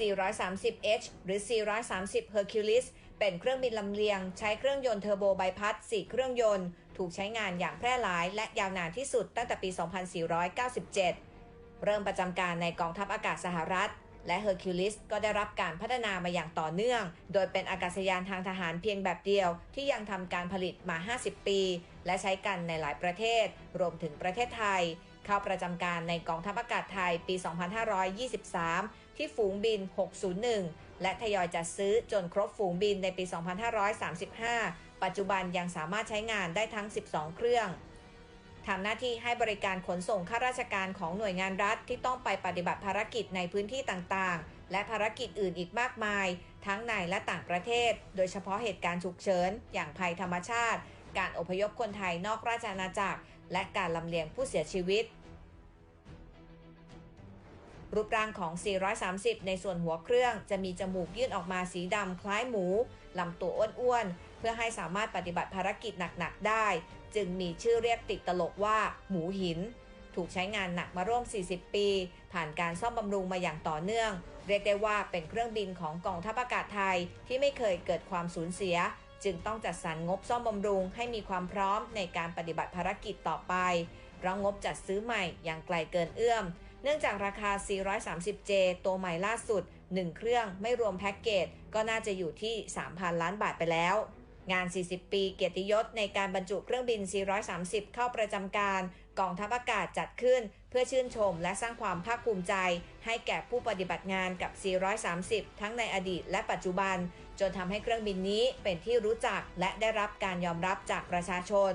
430H หรือ 430 Hercules เป็นเครื่องบินลำเลียง ใช้เครื่องยนต์เทอร์โบใบพัด 4 เครื่องยนต์ ถูกใช้งานอย่างแพร่หลาย และยาวนานที่สุดตั้งแต่ปี 2497 เริ่มประจำการในกองทัพอากาศสหรัฐ และ Hercules ก็ได้รับการพัฒนามาอย่างต่อเนื่อง โดยเป็นอากาศยานทางทหารเพียงแบบเดียว ที่ยังทำการผลิตมา 50 ปี และใช้กันในหลายประเทศ รวมถึงประเทศไทยเข้าประจำการในกองทัพอากาศไทยปี 2523 ที่ฝูงบิน 601 และทยอยจัดซื้อจนครบฝูงบินในปี 2535 ปัจจุบันยังสามารถใช้งานได้ทั้ง 12 เครื่องทำหน้าที่ให้บริการขนส่งข้าราชการของหน่วยงานรัฐที่ต้องไปปฏิบัติภารกิจในพื้นที่ต่างๆ และภารกิจอื่นอีกมากมาย ทั้งในและต่างประเทศ โดยเฉพาะเหตุการณ์ฉุกเฉิน อย่างภัยธรรมชาติ การอพยพคนไทยนอกราชอาณาจักร และการลำเลียงผู้เสียชีวิต รูปร่างของ 430 ในส่วนหัวเครื่องจะมีจมูกยื่นออกมาสีดำคล้ายหมู ลำตัวอ้วนๆ เพื่อให้สามารถปฏิบัติภารกิจหนักๆ ได้ จึงมีชื่อเรียกติดตลกว่า หมูหิน ถูกใช้งานหนักมาร่วม 40 ปี ผ่านการซ่อมบำรุงมาอย่างต่อเนื่อง เรียกได้ว่าเป็นเครื่องบินของกองทัพอากาศไทยที่ไม่เคยเกิดความสูญเสีย จึงต้องจัดสรรงบซ่อมบำรุงให้มีความพร้อมในการปฏิบัติภารกิจต่อไปเพราะงบจัดซื้อใหม่ยังไกลเกินเอื้อม เนื่องจากราคา 430J ตัวใหม่ล่าสุด 1 เครื่องไม่รวมแพ็กเกจก็น่าจะอยู่ที่ 3,000 ล้านบาทไปแล้ว งาน 40 ปีเกียรติยศในการบรรจุเครื่องบิน 430 เข้าประจำการกองทัพอากาศจัดขึ้น เพื่อชื่นชมและสร้างความภาคภูมิใจ ให้แก่ผู้ปฏิบัติงานกับ 430 ทั้งในอดีตและปัจจุบัน จนทำให้เครื่องบินนี้เป็นที่รู้จักและได้รับการยอมรับจากประชาชน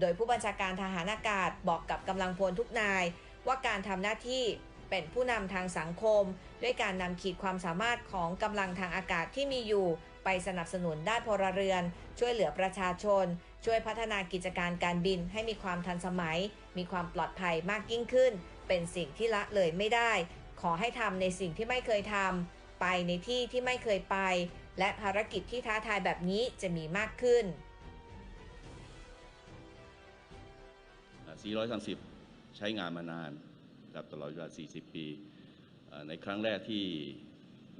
โดยผู้บัญชาการทหารอากาศบอกกับกำลังพลทุกนาย ว่าการทำหน้าที่เป็นผู้นำทางสังคม ด้วยการนำขีดความสามารถของกำลังทางอากาศที่มีอยู่ ไปสนับสนุนด้านพลเรือน ช่วยเหลือประชาชน ช่วยพัฒนากิจการการบินให้มีความทันสมัย มีความปลอดภัยมากยิ่งขึ้น เป็นสิ่งที่ละเลยไม่ได้ ขอให้ทำในสิ่งที่ไม่เคยทำไปในที่ที่ไม่เคยไป และภารกิจที่ท้าทายแบบนี้จะมีมากขึ้น430 ใช้งานมานานครับตลอดเวลา 40 ปี ในครั้งแรกที่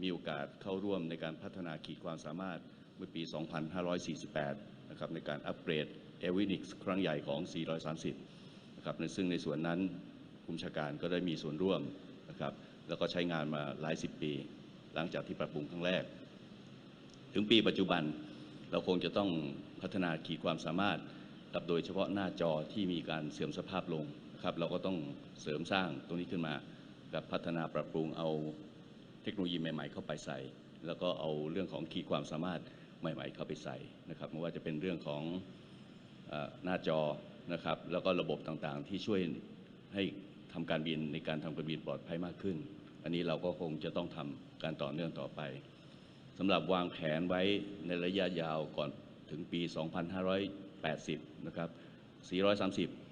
มีโอกาสเข้าร่วมในการพัฒนาขีดความสามารถเมื่อปี 2548 นะครับในการอัปเกรดเอวินิกส์ครั้งใหญ่ของ 430 นะครับในซึ่งในส่วนนั้นภูมิชาการก็ได้มีส่วนร่วมนะครับแล้วก็ใช้งานมาหลายสิบปี หลังจากที่ปรับปรุงครั้งแรก ถึงปีปัจจุบันเราคงจะต้องพัฒนาขีดความสามารถกับโดยเฉพาะหน้าจอที่มีการเสื่อมสภาพลง นะครับเราก็ต้องเสริมสร้างตรงนี้ขึ้นมากับพัฒนาปรับปรุงเอาเทคโนโลยีใหม่ ๆ เข้าไปใส่ แล้วก็เอาเรื่องของขีดความสามารถใหม่ ๆ เข้าไปใส่นะครับไม่ว่าจะเป็นเรื่องของอหน้าจอนะครับแล้วก็ระบบต่างๆ ที่ช่วยให้ทำการบินในการทำการบินปลอดภัยมากขึ้น อันนี้เราก็คงจะต้องทำการต่อเนื่องต่อไปสำหรับวางแผนไว้ในระยะยาวก่อนถึงปี 2580 นะครับ 430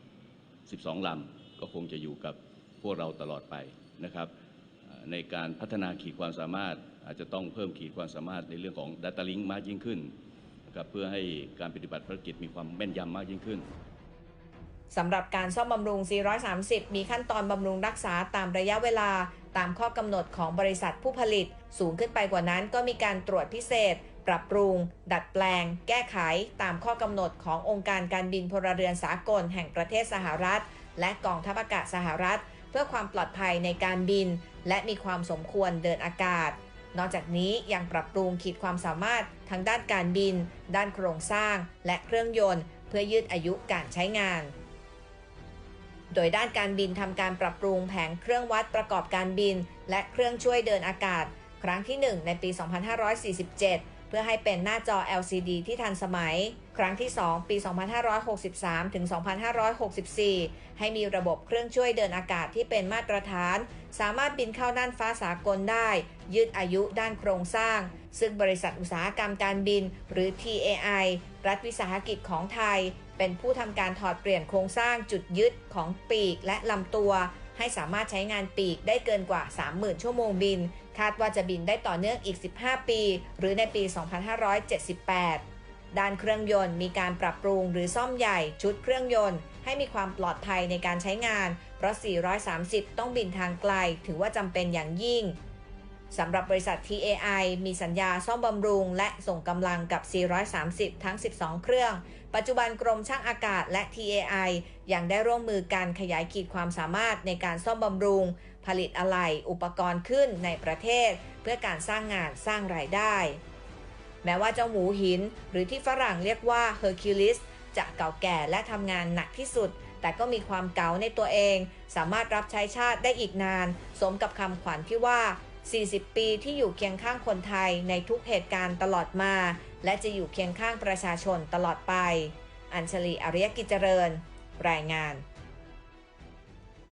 12 ลำ ก็คงจะอยู่กับพวกเราตลอดไปนะครับในการพัฒนาขีดความสามารถอาจจะต้องเพิ่มขีดความสามารถในเรื่องของ Data Link มากยิ่งขึ้นนะครับเพื่อให้การปฏิบัติภารกิจมีความแม่นยำมากยิ่งขึ้นสำหรับการซ่อมบำรุง 430 มีขั้นตอนบำรุงรักษาตามระยะเวลา ตามข้อกำหนดของบริษัทผู้ผลิต สูงขึ้นไปกว่านั้นก็มีการตรวจพิเศษ ปรับปรุง ดัดแปลง แก้ไขตามข้อกำหนดขององค์การการบินพลเรือนสากลแห่งประเทศสหรัฐ และกองทัพอากาศสหรัฐ เพื่อความปลอดภัยในการบิน และมีความสมควรเดินอากาศ นอกจากนี้ยังปรับปรุงขีดความสามารถทางด้านการบิน ด้านโครงสร้าง และเครื่องยนต์ เพื่อยืดอายุการใช้งานโดยด้านการบินทำการปรับปรุงแผงเครื่องวัดประกอบการบิน และเครื่องช่วยเดินอากาศ ครั้งที่ 1 ในปี 2547 เพื่อให้เป็นหน้าจอ LCD ที่ทันสมัย ครั้งที่ 2 ปี 2563 ถึง 2564 ให้มีระบบเครื่องช่วยเดินอากาศที่เป็นมาตรฐาน สามารถบินเข้าน่านฟ้าสากลได้ ยืดอายุด้านโครงสร้าง ซึ่งบริษัทอุตสาหกรรมการบิน หรือ TAI รัฐวิสาหกิจของไทย เป็นผู้ทำการถอดเปลี่ยนโครงสร้างจุดยึดของปีกและลำตัว ให้สามารถใช้งานปีกได้เกินกว่า 30,000 ชั่วโมงบิน คาดว่าจะบินได้ต่อเนื่องอีก 15 ปี หรือในปี 2578 ด้านเครื่องยนต์มีการปรับปรุงหรือซ่อมใหญ่ชุดเครื่องยนต์ ให้มีความปลอดภัยในการใช้งาน เพราะ 430 ต้องบินทางไกล ถือว่าจำเป็นอย่างยิ่ง สำหรับบริษัท TAI มีสัญญาซ่อมบำรุง และส่งกำลังกับ 430 ทั้ง 12 เครื่อง ปัจจุบันกรมช่างอากาศและ TAI ยังได้ร่วมมือกันขยายขีดความสามารถในการซ่อมบำรุง ผลิตอะไหล่อุปกรณ์ขึ้นในประเทศ เพื่อการสร้างงานสร้างรายได้ แม้ว่าเจ้าหมูหิน หรือที่ฝรั่งเรียกว่า Hercules จะเก่าแก่และทำงานหนักที่สุด แต่ก็มีความเก๋าในตัวเอง สามารถรับใช้ชาติได้อีกนาน สมกับคำขวัญที่ว่า 40 ปีที่อยู่เคียงข้างคนไทยในทุกเหตุการณ์ตลอดมา และจะอยู่เคียงข้างประชาชนตลอดไป อัญชลีอริยกิจเจริญ รายงาน